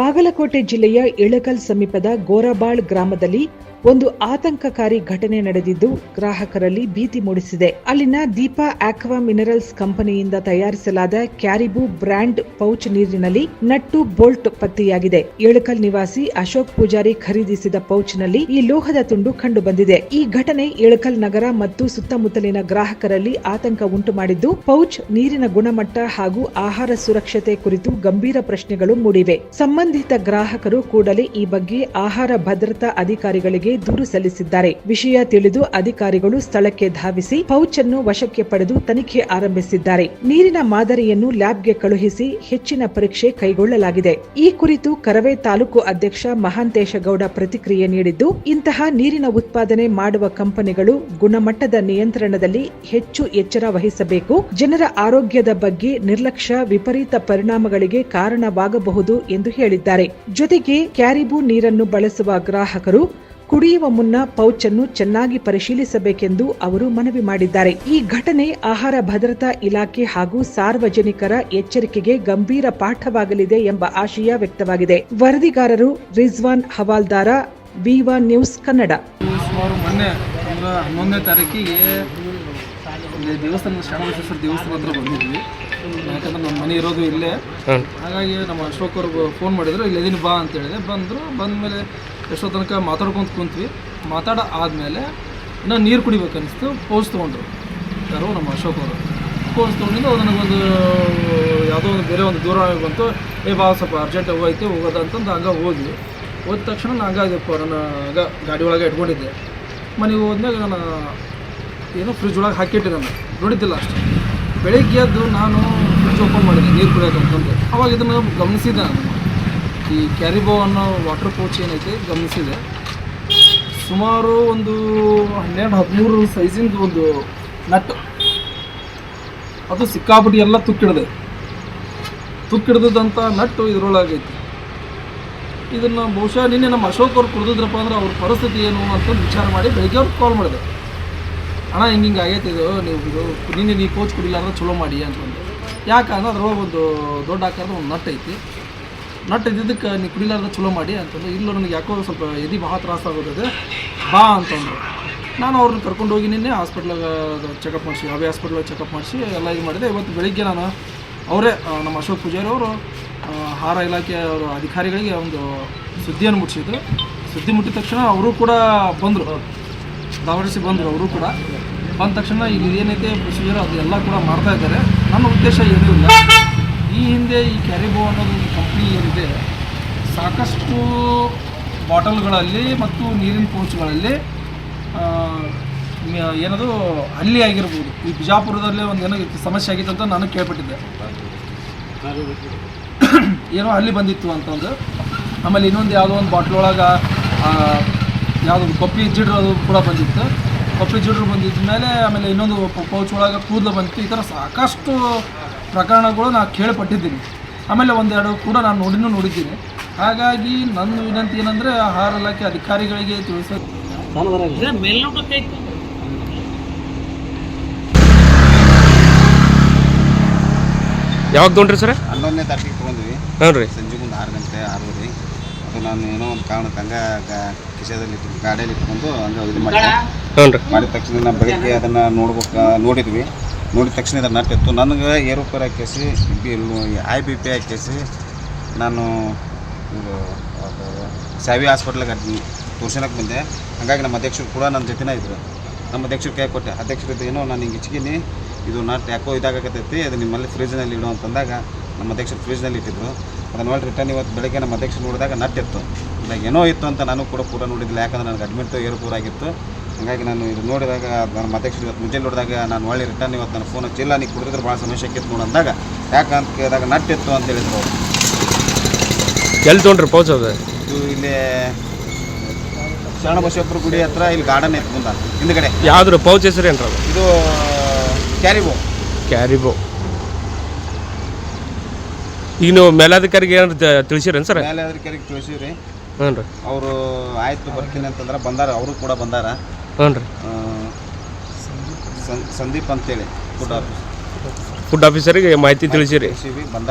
ಬಾಗಲಕೋಟೆ ಜಿಲ್ಲೆಯ ಇಳಕಲ್ ಸಮೀಪದ ಗೋರಬಾಳ್ ಗ್ರಾಮದಲ್ಲಿ ಒಂದು ಆತಂಕಕಾರಿ ಘಟನೆ ನಡೆದಿದ್ದು ಗ್ರಾಹಕರಲ್ಲಿ ಭೀತಿ ಮೂಡಿಸಿದೆ. ಅಲ್ಲಿನ ದೀಪಾ ಆಕ್ವಾ ಮಿನರಲ್ಸ್ ಕಂಪನಿಯಿಂದ ತಯಾರಿಸಲಾದ ಕ್ಯಾರಿಬು ಬ್ರ್ಯಾಂಡ್ ಪೌಚ್ ನೀರಿನಲ್ಲಿ ನಟ್ಟು ಬೋಲ್ಟ್ ಪತ್ತೆಯಾಗಿದೆ. ಇಳಕಲ್ ನಿವಾಸಿ ಅಶೋಕ್ ಪೂಜಾರಿ ಖರೀದಿಸಿದ ಪೌಚ್ನಲ್ಲಿ ಈ ಲೋಹದ ತುಂಡು ಕಂಡುಬಂದಿದೆ. ಈ ಘಟನೆ ಇಳಕಲ್ ನಗರ ಮತ್ತು ಸುತ್ತಮುತ್ತಲಿನ ಗ್ರಾಹಕರಲ್ಲಿ ಆತಂಕ ಉಂಟು ಮಾಡಿದ್ದು, ಪೌಚ್ ನೀರಿನ ಗುಣಮಟ್ಟ ಹಾಗೂ ಆಹಾರ ಸುರಕ್ಷತೆ ಕುರಿತು ಗಂಭೀರ ಪ್ರಶ್ನೆಗಳು ಮೂಡಿವೆ. ಸಂಬಂಧಿತ ಗ್ರಾಹಕರು ಕೂಡಲೇ ಈ ಬಗ್ಗೆ ಆಹಾರ ಭದ್ರತಾ ಅಧಿಕಾರಿಗಳಿಗೆ ದೂರು ಸಲ್ಲಿಸಿದ್ದಾರೆ. ವಿಷಯ ತಿಳಿದು ಅಧಿಕಾರಿಗಳು ಸ್ಥಳಕ್ಕೆ ಧಾವಿಸಿ ಪೌಚ್ ಅನ್ನು ವಶಕ್ಕೆ ಪಡೆದು ತನಿಖೆ ಆರಂಭಿಸಿದ್ದಾರೆ. ನೀರಿನ ಮಾದರಿಯನ್ನು ಲ್ಯಾಬ್ಗೆ ಕಳುಹಿಸಿ ಹೆಚ್ಚಿನ ಪರೀಕ್ಷೆ ಕೈಗೊಳ್ಳಲಾಗಿದೆ. ಈ ಕುರಿತು ಕರವೇ ತಾಲೂಕು ಅಧ್ಯಕ್ಷ ಮಹಾಂತೇಶಗೌಡ ಪ್ರತಿಕ್ರಿಯೆ ನೀಡಿದ್ದು, ಇಂತಹ ನೀರಿನ ಉತ್ಪಾದನೆ ಮಾಡುವ ಕಂಪನಿಗಳು ಗುಣಮಟ್ಟದ ನಿಯಂತ್ರಣದಲ್ಲಿ ಹೆಚ್ಚು ಎಚ್ಚರ ವಹಿಸಬೇಕು. ಜನರ ಆರೋಗ್ಯದ ಬಗ್ಗೆ ನಿರ್ಲಕ್ಷ್ಯ, ವಿಪರೀತ ಪರಿಣಾಮಗಳಿಗೆ ಕಾರಣವಾಗಬಹುದು ಎಂದು ಹೇಳಿದ್ದಾರೆ. ಜೊತೆಗೆ ಕ್ಯಾರಿಬು ನೀರನ್ನು ಬಳಸುವ ಗ್ರಾಹಕರು ಕುಡಿಯುವ ಮುನ್ನ ಪೌಚ್ ಅನ್ನು ಚೆನ್ನಾಗಿ ಪರಿಶೀಲಿಸಬೇಕೆಂದು ಅವರು ಮನವಿ ಮಾಡಿದ್ದಾರೆ. ಈ ಘಟನೆ ಆಹಾರ ಭದ್ರತಾ ಇಲಾಖೆ ಹಾಗೂ ಸಾರ್ವಜನಿಕರ ಎಚ್ಚರಿಕೆಗೆ ಗಂಭೀರ ಪಾಠವಾಗಲಿದೆ ಎಂಬ ಆಶಯ ವ್ಯಕ್ತವಾಗಿದೆ. ವರದಿಗಾರರು ರಿಜ್ವಾನ್ ಹವಾಲ್ದಾರ, ವಿವಾ ನ್ಯೂಸ್ ಕನ್ನಡ. ದೇವಸ್ಥಾನ ಹತ್ರ ಬಂದಿದ್ವಿ. ಯಾಕಂದ್ರೆ ನಮ್ಮ ಮನೆ ಇರೋದು ಇಲ್ಲೇ. ಹಾಗಾಗಿ ನಮ್ಮ ಅಶೋಕ್ ಅವ್ರಿಗೆ ಫೋನ್ ಮಾಡಿದ್ರು ಇಲ್ಲಿ ಇದೀನಿ ಬಾ ಅಂತ ಹೇಳಿದೆ. ಬಂದರು ಬಂದಮೇಲೆ ಎಷ್ಟೋ ತನಕ ಮಾತಾಡ್ಕೊಂತ ಕುಂತ್ವಿ. ಮಾತಾಡ ಆದಮೇಲೆ ಇನ್ನೂ ನೀರು ಕುಡಿಬೇಕು ಅನಿಸ್ತು ಪೋಸ್ ತೊಗೊಂಡ್ರು. ಯಾರು ನಮ್ಮ ಅಶೋಕ್ ಅವರು. ಪೋಸ್ ತೊಗೊಂಡಿದ್ದು ಅದು ನನಗೊಂದು ಯಾವುದೋ ಒಂದು ಬೇರೆ ಒಂದು ದೂರ ಬಂತು. ಏ ಬಾ ಸ್ವಲ್ಪ ಅರ್ಜೆಂಟ್ ಹೋಗೈತೆ ಹೋಗೋದ ಅಂತಂದು ಹಂಗೆ ಹೋದ್ವಿ. ಹೋದ ತಕ್ಷಣ ನಾನು ಹಂಗಾಗಿಪ್ಪ ನನ್ನ ಹಂಗ ಗಾಡಿ ಒಳಗೆ ಇಟ್ಕೊಂಡಿದ್ದೆ. ಮನೆಗೆ ಹೋದ್ಮೇಲೆ ನಾನು ಏನೋ ಫ್ರಿಜ್ ಒಳಗೆ ಹಾಕಿಟ್ಟೆ ನಾನು. ನೋಡಿದ್ದಿಲ್ಲ ಅಷ್ಟು. ಬೆಳಿಗ್ಗೆ ಎದ್ದು ನಾನು ಫ್ರಿಜ್ ಓಪನ್ ಮಾಡಿದೆ, ನೀರು ಕುಡಿಯೋಕೆ ಅಂತಂದು ಅವಾಗ ಇದನ್ನು ಗಮನಿಸಿದೆ ನಾನು. ಈ ಕ್ಯಾರಿಬೋ ಅನ್ನೋ ವಾಟರ್ ಪೋಚ್ ಏನೈತೆ, ಗಮನಿಸಿದೆ. ಸುಮಾರು ಒಂದು ಹನ್ನೆರಡು, ಹದಿಮೂರು ಸೈಜಿಂದು ಒಂದು ನಟ್ ಅದು ಸಿಕ್ಕಾಪಟ್ಟಿ ಎಲ್ಲ ತುಕ್ಕಿಡ್ದೆ. ತುಕ್ಕಿಡ್ದಂಥ ನಟ್ಟು ಇದರೊಳಗೈತಿ. ಇದನ್ನು ಬಹುಶಃ ನಿನ್ನೆ ನಮ್ಮ ಅಶೋಕ್ ಅವ್ರು ಕುಡಿದ್ರಪ್ಪ ಅಂದ್ರೆ ಅವ್ರ ಪರಿಸ್ಥಿತಿ ಏನು ಅಂತ ವಿಚಾರ ಮಾಡಿ ಬೆಳಿಗ್ಗೆ ಅವ್ರಿಗೆ ಕಾಲ್ ಮಾಡಿದೆ. ಅಣ್ಣ ಹಿಂಗೆ ಹಿಂಗೆ ಆಗೈತೆ ಇದು, ನೀವು ಇದು ನಿನ್ನೆ ನೀವು ಕೋಚ್ ಕುಡಿಲ್ಲ ಅಂದ್ರೆ ಚಲೋ ಮಾಡಿ ಅಂತಂದು ಯಾಕಂದ್ರೆ ಅದ್ರೊಳಗೆ ಒಂದು ದೊಡ್ಡ ಆಕಾರದ ಒಂದು ನಟ್ ಐತಿ. ನಟ್ ಇದ್ದಿದ್ದಕ್ಕೆ ನೀವು ಕುಡಿಲಾರ್ದ ಚಲೋ ಮಾಡಿ ಅಂತಂದು ಇಲ್ಲ ನನಗೆ ಯಾಕೋ ಸ್ವಲ್ಪ ಎದಿ ಬಹಳ ತ್ರಾಸ ಆಗೋದಿದೆ, ಬಾ ಅಂತಂದು ನಾನು ಅವ್ರನ್ನ ಕರ್ಕೊಂಡು ಹೋಗಿ ನಿನ್ನೆ ಹಾಸ್ಪಿಟ್ಲಾಗ ಚೆಕಪ್ ಮಾಡಿಸಿ ಅವೆ ಹಾಸ್ಪಿಟ್ಲಾಗ ಚೆಕಪ್ ಮಾಡಿಸಿ ಎಲ್ಲ ಇದು ಮಾಡಿದೆ. ಇವತ್ತು ಬೆಳಿಗ್ಗೆ ನಾನು ಅವರೇ ನಮ್ಮ ಅಶೋಕ್ ಪೂಜಾರಿ ಅವರು ಆಹಾರ ಇಲಾಖೆ ಅವರು ಅಧಿಕಾರಿಗಳಿಗೆ ಒಂದು ಸುದ್ದಿಯನ್ನು ಮುಟ್ಟಿಸಿದ್ರು ಸುದ್ದಿ ಮುಟ್ಟಿದ ತಕ್ಷಣ ಅವರು ಕೂಡ ಬಂದರು. ದಾವರಿಸಿ ಬಂದರು ಅವರು ಕೂಡ ಬಂದ ತಕ್ಷಣ ಈಗ ಏನೈತೆ ಪ್ರೊಸೀಜರ್ ಎಲ್ಲ ಕೂಡ ಮಾಡ್ತಾ ಇದ್ದಾರೆ. ನನ್ನ ಉದ್ದೇಶ ಏನೂ ಇಲ್ಲ. ಈ ಹಿಂದೆ ಈ ಕ್ಯಾರಿಬೋ ಅನ್ನೋದು ಒಂದು ಕಂಪ್ನಿ ಏನಿದೆ, ಸಾಕಷ್ಟು ಬಾಟಲ್ಗಳಲ್ಲಿ ಮತ್ತು ನೀರಿನ ಪೌಚ್ಗಳಲ್ಲಿ ಏನದು ಅಲ್ಲಿ ಆಗಿರ್ಬೋದು. ಈ ಬಿಜಾಪುರದಲ್ಲೇ ಒಂದು ಏನೋ ಸಮಸ್ಯೆ ಆಗಿತ್ತು ಅಂತ ನಾನು ಕೇಳ್ಪಟ್ಟಿದ್ದೆ. ಏನೋ ಅಲ್ಲಿ ಬಂದಿತ್ತು ಅಂತಂದು. ಆಮೇಲೆ ಇನ್ನೊಂದು ಯಾವುದೋ ಒಂದು ಬಾಟ್ಲ್ ಒಳಗೆ ಯಾವುದೋ ಒಂದು ಕೊಪ್ಪಿ ಜಿಡ್ರು ಅದು ಕೂಡ ಬಂದಿತ್ತು. ಕೊಪ್ಪಿ ಜಿಡ್ರು ಬಂದಿದ್ದ ಮೇಲೆ ಆಮೇಲೆ ಇನ್ನೊಂದು ಪೌಚ್ ಒಳಗೆ ಕೂದಲು ಬಂತು ಈ ಥರ ಸಾಕಷ್ಟು ಪ್ರಕರಣಗಳು ನಾನು ಕೇಳಿಪಟ್ಟಿದ್ದೀನಿ. ಆಮೇಲೆ ಒಂದೆರಡು ಕೂಡ ನಾನು ನೋಡಿನೂ ನೋಡಿದ್ದೀನಿ. ಹಾಗಾಗಿ ನನ್ನ ವಿನಂತಿ ಏನಂದರೆ ಆಹಾರ ಇಲಾಖೆ ಅಧಿಕಾರಿಗಳಿಗೆ ತಿಳಿಸೋದು ಯಾವಾಗ ತೊಗೊಂಡ್ರಿ ಸರ್? ಹನ್ನೊಂದನೇ ತಾರೀಕಿಗೆ ತೊಗೊಂಡ್ವಿ. ಹ್ಞೂ ರೀ. ಸಂಜೆ ಮುಂದೆ ಆರು ಗಂಟೆ ಆರೂವರೆ. ಅದು ನಾನು ಏನೋ ಒಂದು ಕಾರಣಕ್ಕೆ ಹಂಗೆ ಕಿಸೆದಲ್ಲಿ ಇಟ್ಟು ಗಾಡಿಯಲ್ಲಿ ಇಟ್ಕೊಂಡು ಹಂಗೆ ಇದು ಮಾಡಿ ಹ್ಞೂ ರೀ ಮಾಡಿದ ತಕ್ಷಣ ನಾ ಬೆಳಿಗ್ಗೆ ಅದನ್ನು ನೋಡ್ಬೇಕು ನೋಡಿದ್ವಿ. ನೋಡಿದ ತಕ್ಷಣ ಇದನ್ನು ನಟ್ಟಿತ್ತು ಇತ್ತು. ನನಗೆ ಏರೋಪೇರ್ ಹಾಕಿಸಿ ಬಿ ಐ ಬಿ ಪಿ ಹಾಕಿಸಿ ನಾನು ಇದು ಅದು ಸಾವಿ ಹಾಸ್ಪಿಟ್ಲಿಗೆ ತೋರ್ಸೋಕ್ಕೆ ಬಂದೆ. ಹಾಗಾಗಿ ನಮ್ಮ ಅಧ್ಯಕ್ಷರು ಕೂಡ ನನ್ನ ಜೊತೆನೇ ಇದ್ರು. ನಮ್ಮ ಅಧ್ಯಕ್ಷರು ಕೈ ಕೊಟ್ಟೆ. ಅಧ್ಯಕ್ಷರದ್ದು ಏನೋ ನಾನು ಹಿಂಗೆ ಇಚ್ಕಿನಿ. ಇದು ನಟ್ ಯಾಕೋ ಇದಾಗತ್ತೈತಿ ಅದು ನಿಮ್ಮಲ್ಲಿ ಫ್ರಿಜ್ನಲ್ಲಿ ಇಡು ಅಂತಂದಾಗ ನಮ್ಮ ಅಧ್ಯಕ್ಷರು ಫ್ರಿಜ್ನಲ್ಲಿ ಇಟ್ಟಿದ್ರು. ಅದನ್ನು ನೋಡಿ ರಿಟರ್ನ್ ಇವತ್ತು ಬೆಳಗ್ಗೆ ನಮ್ಮ ಅಧ್ಯಕ್ಷರು ನೋಡಿದಾಗ ನಟ್ ಇಲ್ಲ ಏನೋ ಇತ್ತು ಅಂತ ನಾನು ಕೂಡ ಪೂರ ನೋಡಿದ್ದಿಲ್ಲ. ಯಾಕಂದ್ರೆ ನನಗೆ ಅಡ್ಮಿಟ್ ಏರುಪೂರ ಆಗಿತ್ತು. ಹಾಗಾಗಿ ನಾನು ಇದು ನೋಡಿದಾಗ ನನ್ನ ಅಧ್ಯಕ್ಷರು ಇವತ್ತು ಮುಂಜಾನೆ ನೋಡಿದಾಗ ನಾನು ಒಳ್ಳೆ ರಿಟರ್ನ್ ಇವತ್ತು ನನ್ನ ಫೋನ್ ಹಚ್ಚಿಲ್ಲ. ನೀವು ಕುಡಿದ್ರೆ ಭಾಳ ಸಮಸ್ಯೆ ಆಕಿತ್ತು ನೋಡಿ ಅಂದಾಗ ಯಾಕಂತ ಕೇಳಿದಾಗ ನಟ್ಟಿತ್ತು ಅಂತ ಹೇಳಿದ್ರು ಅವರು. ಎಲ್ಲಿ ತೊಗೊಂಡ್ರಿ ಪೌಚ್ ಅದು? ಇದು ಇಲ್ಲಿ ಶರಣಬಸವೇಶ್ವರ ಗುಡಿ ಹತ್ರ ಇಲ್ಲಿ ಗಾರ್ಡನ್ ಇತ್ತು ಮುಂದೆ. ಹಿಂದ್ಗಡೆ. ಯಾವ್ದು ಪೌಚ್ ಹೆಸರು ಏನ್ರ ಇದು ಕ್ಯಾರಿಬೋ. ಕ್ಯಾರಿಬೋ. ಈಗ ನೀವು ಮೇಲಾಧಿಕಾರಿಗೆ ಏನಾರು ತಿಳಿಸಿರೇನು ಸರ್? ಮೇಲಾಧಿಕಾರಿಗೆ ತಿಳಿಸಿರಿ ತಿಳಿಸಿವ್ರಿ. ಹ್ಞೂ ರೀ ಅವರು ಆಯ್ತು ಬರ್ತೀನಿ ಅಂತಂದ್ರೆ ಬಂದಾರ ಅವರು ಕೂಡ ಬಂದಾರ. ಹ್ಞೂ ರೀ ಆ, ಸಂ- ಸಂದೀಪ್ ಅಂತೇಳಿ ಫುಡ್ ಆಫೀಸರ್ ಫುಡ್ ಆಫೀಸರಿಗೆ ಮಾಹಿತಿ ತಿಳಿಸಿರಿ. ಬಂದ